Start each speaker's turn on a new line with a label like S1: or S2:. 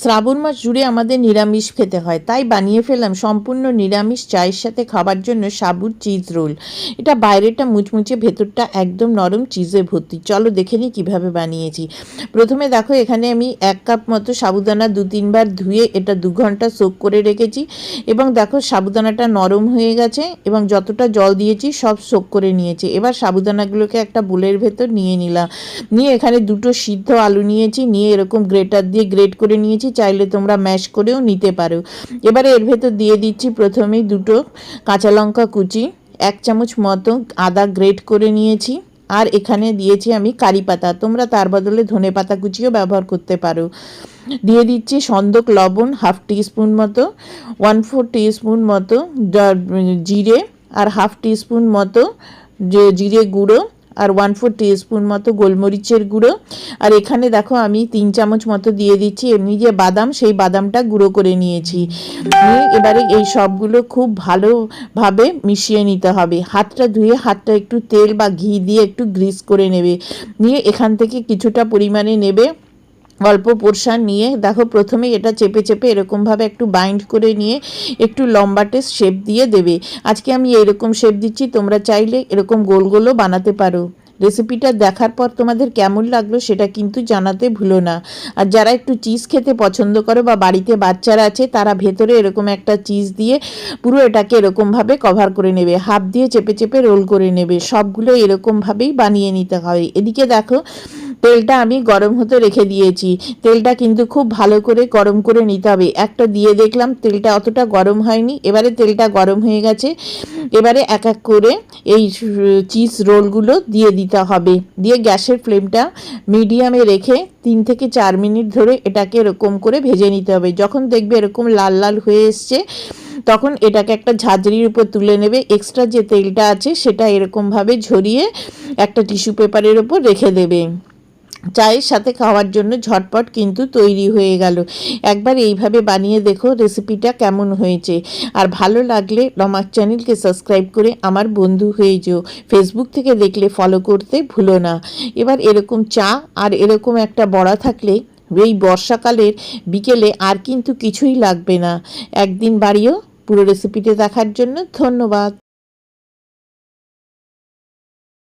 S1: শ্রাবণ মাস জুড়ে আমাদের নিরামিষ খেতে হয়। তাই বানিয়ে ফেললাম সম্পূর্ণ নিরামিষ চায়ের সাথে খাবার জন্য সাবুর চিজ রোল। এটা বাইরেটা মুচমুচে, ভেতরটা একদম নরম চিজে ভর্তি। চলো দেখে নিই কীভাবে বানিয়েছি। প্রথমে দেখো, এখানে আমি এক কাপ মতো সাবুদানা দু তিনবার ধুয়ে এটা দু ঘণ্টা সোক করে রেখেছি। এবং দেখো, সাবুদানাটা নরম হয়ে গেছে এবং যতটা জল দিয়েছি সব সোক করে নিয়েছি। এবার সাবুদানাগুলোকে একটা বুলের ভেতর নিয়ে নিলাম। নিয়ে এখানে দুটো সিদ্ধ আলু নিয়েছি। নিয়ে এরকম গ্রেটার দিয়ে গ্রেট করে নিয়েছি। চাইলে তোমরা ম্যাশ করেও নিতে পারো। এবারে এর ভেতর দিয়ে দিচ্ছি প্রথমেই দুটো কাঁচা লঙ্কা কুচি, এক চামচ মতো আদা গ্রেট করে নিয়েছি, আর এখানে দিয়েছি আমি কারি পাতা। তোমরা তার বদলে ধনে পাতা কুচিও ব্যবহার করতে পারো। দিয়ে দিচ্ছি সন্দক লবণ হাফ টিস্পুন মতো ওয়ান ফোর টিস্পুন মতো জিরে, আর হাফ টিস্পুন মতো, যে জিরে গুঁড়ো আর ওয়ান ফোর টিস্পুন মতো গোলমরিচের গুঁড়ো। আর এখানে দেখো আমি তিন চামচ মতো দিয়ে দিচ্ছি। এমনি যে বাদাম, সেই বাদামটা গুঁড়ো করে নিয়েছি। নিয়ে এবারে এই সবগুলো খুব ভালোভাবে মিশিয়ে নিতে হবে। হাতটা ধুয়ে হাতটা একটু তেল বা ঘি দিয়ে একটু গ্রিস করে নেবে। নিয়ে এখান থেকে কিছুটা পরিমাণে নেবে। অল্প পোর্শান নিয়ে। দেখো প্রথমে এটা চেপে চেপে এরকমভাবে একটু বাইন্ড করে নিয়ে একটু লম্বাটে শেপ দিয়ে দেবে। আজকে আমি এরকম শেপ দিচ্ছি, তোমরা চাইলে এরকম গোল গোলও বানাতে পারো। রেসিপিটা দেখার পর তোমাদের কেমন লাগল সেটা কিন্তু জানাতে ভুলো না। আর যারা একটু চিজ খেতে পছন্দ করো বা বাড়িতে বাচ্চারা আছে, তারা ভেতরে এরকম একটা চিজ দিয়ে পুরো এটাকে এরকমভাবে কভার করে নেবে। হাফ দিয়ে চেপে চেপে রোল করে নেবে। সবগুলো এরকমভাবেই বানিয়ে নিতে হয়। এদিকে দেখো তেলটা আমি গরম হতে রেখে দিয়েছি। তেলটা কিন্তু খুব ভালো করে গরম করে নিতে হবে। একটা দিয়ে দেখলাম তেলটা অতটা গরম হয়নি। এবারে তেলটা গরম হয়ে গেছে। এবারে এক এক করে এই চিজ রোলগুলো দিয়ে দিতে হবে। দিয়ে গ্যাসের ফ্লেমটা মিডিয়ামে রেখে তিন থেকে চার মিনিট ধরে এটাকে এরকম করে ভেজে নিতে হবে। যখন দেখবে এরকম লাল লাল হয়ে এসছে, তখন এটাকে একটা ঝাঁঝরির উপর তুলে নেবে। এক্সট্রা যে তেলটা আছে, সেটা এরকমভাবে ঝরিয়ে একটা টিস্যু পেপারের উপর রেখে দেবে। চায়ের সাথে খাওয়ার জন্য ঝটপট কিন্তু তৈরি হয়ে গেল। একবার এইভাবে বানিয়ে দেখো রেসিপিটা কেমন হয়েছে। আর ভালো লাগলে রমাক চ্যানেলকে সাবস্ক্রাইব করে আমার বন্ধু হয়ে যেও। ফেসবুক থেকে দেখলে ফলো করতে ভুলো না। এবার এরকম চা আর এরকম একটা বড়া থাকলে এই বর্ষাকালের বিকেলে আর কিন্তু কিছুই লাগবে না। একদিন বাড়িও পুরো রেসিপিটা দেখার জন্য ধন্যবাদ।